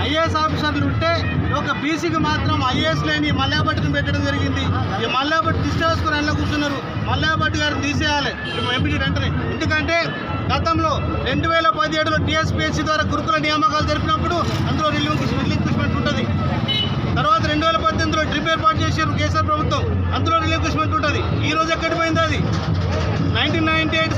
IAS ఆఫీసర్లు ఉంటే ఒక బీసీకి మాత్రం ఐఏఎస్ లేని మల్లాభట్టిని పెట్టడం జరిగింది. ఈ మల్లాభట్టి తీసుకొని వెళ్ళ కూర్చున్నారు. మల్లాభట్టి గారిని తీసేయాలి. ఎంపీటీ వెంటనే. ఎందుకంటే గతంలో రెండు వేల పదిహేడులో టీఎస్పీఎస్సీ ద్వారా గురుకుల నియామకాలు జరిపినప్పుడు అందులో రిలింక్విష్మెంట్ ఉంటుంది. తర్వాత రెండు వేల పద్దెనిమిదిలో ట్రిప్ ఏర్పాటు చేశారు కేసీఆర్ ప్రభుత్వం. అందులో రిలింక్విష్మెంట్ ఉంటుంది. ఈ రోజు ఎక్కడి పోయింది అది? నైన్టీన్ నైన్టీ ఎయిట్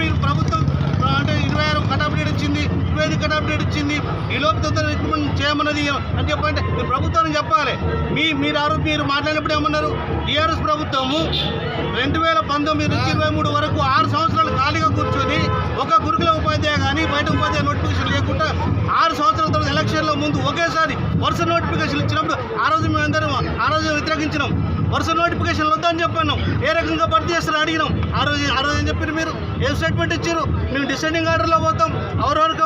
మీరు ప్రభుత్వం అంటే ఇరవై ఆరు కట్ ఇచ్చింది ఇరవై ఐదు కట్ ఇచ్చింది ఈ లోపు రిక్రూట్మెంట్ చేయమన్నది అని చెప్పంటే మీరు ప్రభుత్వానికి చెప్పాలి. మీ మీరు ఆరు మీరు మాట్లాడినప్పుడు ఏమన్నారు? టీఆర్ఎస్ ప్రభుత్వము రెండు వేల పంతొమ్మిది నుంచి ఇరవై మూడు వరకు ఆరు సంవత్సరాలు ఖాళీగా కూర్చొని ఒక గురుకుల ఉపాధ్యాయ కానీ బయట ఉపాధ్యాయ నోటిఫికేషన్ లేకుండా ఆరు సంవత్సరాల తర్వాత ఎలక్షన్లో ముందు ఒకేసారి వరుస నోటిఫికేషన్ ఇచ్చినప్పుడు ఆ రోజు మేమందరం ఆ రోజు వ్యతిరేకించినాం. వరుస నోటిఫికేషన్లు వద్దని చెప్పాను ఏ రకంగా భర్తీ అడిగినాం. ఆ రోజు ఆ రోజు ఏం చెప్పారు మీరు? ఏం స్టేట్మెంట్ ఇచ్చారు? మేము డిసెండింగ్ ఆర్డర్లో పోతాం. ఎవరెవరి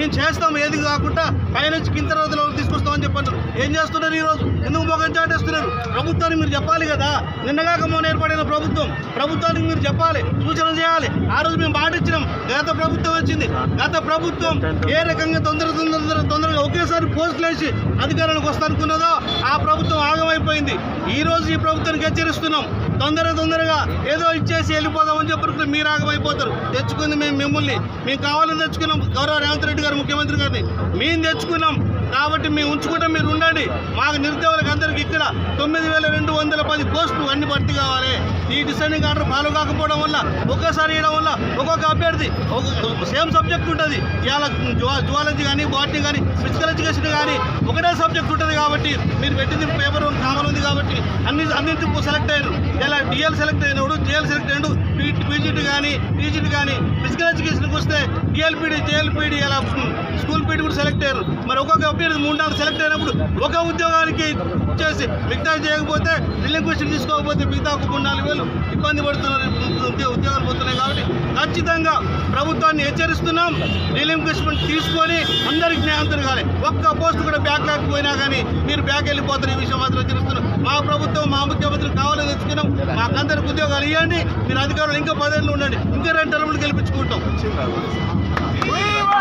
మేము చేస్తాం ఏది కాకుండా పైనుంచి కింద రోజుల వరకు తీసుకొస్తామని చెప్పారు ఏం చేస్తున్నారు ఈ రోజు ఎందుకు మొగం చాటేస్తున్నారు? ప్రభుత్వానికి మీరు చెప్పాలి కదా. నిన్నగాక మొన్న ఏర్పడిన ప్రభుత్వం ప్రభుత్వానికి మీరు చెప్పాలి సూచన చేయాలి. ఆ రోజు మేము మాట గత ప్రభుత్వం వచ్చింది. గత ప్రభుత్వం ఏ రకంగా తొందర తొందర తొందరగా ఒకేసారి పోస్టులు వేసి అధికారంలోకి వస్తానుకున్నదో ఆ ప్రభుత్వం ఆగమైపోయింది. ఈ రోజు ఈ ప్రభుత్వానికి హెచ్చరిస్తున్నాం. తొందర తొందరగా ఏదో ఇచ్చేసి వెళ్ళిపోదామని చెప్పి మీరు ఆగమైపోతారు. తెచ్చుకుంది మేము మిమ్మల్ని. మేము కావాలని తెచ్చుకున్నాం. గౌరవ రేవంత్ రెడ్డి గారు ముఖ్యమంత్రి గారిని మేము తెచ్చుకున్నాం కాబట్టి మేము ఉంచుకుంటాం మీరు ఉండండి. మాకు నిరుద్యోగులకు అందరికి ఇక్కడ తొమ్మిది వేల రెండు వందల పది పోస్టులు అన్ని భర్తీ కావాలి. ఈ డిసైడింగ్ ఆర్డర్ ఫాలో కాకపోవడం వల్ల ఒక్కసారి ఇవ్వడం వల్ల ఒక్కొక్క అభ్యర్థి ఒక సేమ్ సబ్జెక్ట్ ఉంటుంది. ఇవాళ జువాలజీ కానీ బాటనీ కానీ ఫిజికల్ ఎడ్యుకేషన్ కానీ ఒకటే సబ్జెక్ట్ ఉంటుంది కాబట్టి మీరు పెట్టింది పేపర్ కామన్ ఉంది కాబట్టి అన్ని అన్నింటి సెలెక్ట్ అయ్యారు. ఇలా డిఎల్ సెలెక్ట్ అయినప్పుడు జిఎల్ సెలెక్ట్ అయినప్పుడు పీజీటీ కానీ పీజీటీ కానీ ఫిజికల్ ఎడ్యుకేషన్కి వస్తే డిఎల్పీడి జేఎల్పీడి ఎలా స్కూల్ పీడీ కూడా సెలెక్ట్ అయ్యారు. మరి ఒక్కొక్క అభ్యర్థి మూడు నాలుగు సెలెక్ట్ అయినప్పుడు ఒక ఉద్యోగానికి చేసి మిగతా చేయకపోతే రిలింక్విషన్ తీసుకోకపోతే మిగతా ఒక మూడు నాలుగు వేలు ఇబ్బంది పడుతున్నారు ఉద్యో- ఉద్యోగాలు పోతున్నాయి కాబట్టి ఖచ్చితంగా ప్రభుత్వాన్ని హెచ్చరిస్తున్నాం. రిలింక్విష్మెంట్ తీసుకొని అందరికి న్యాయం తిరగాలి. ఒక్క పోస్ట్ కూడా బ్యాక్ లేకపోయినా కానీ మీరు బ్యాక్ వెళ్ళిపోతారు ఈ విషయం మాత్రం హెచ్చరిస్తున్నాం మా ప్రభుత్వం మా ముఖ్యమంత్రి కావాలని తెచ్చుకున్నాం. మాకందరికి ఉద్యోగాలు ఇవ్వండి. మీరు అధికారులు ఇంకా పదేళ్ళు ఉండండి. ఇంకా రెండు టర్ములు గెలిపించుకుంటాం.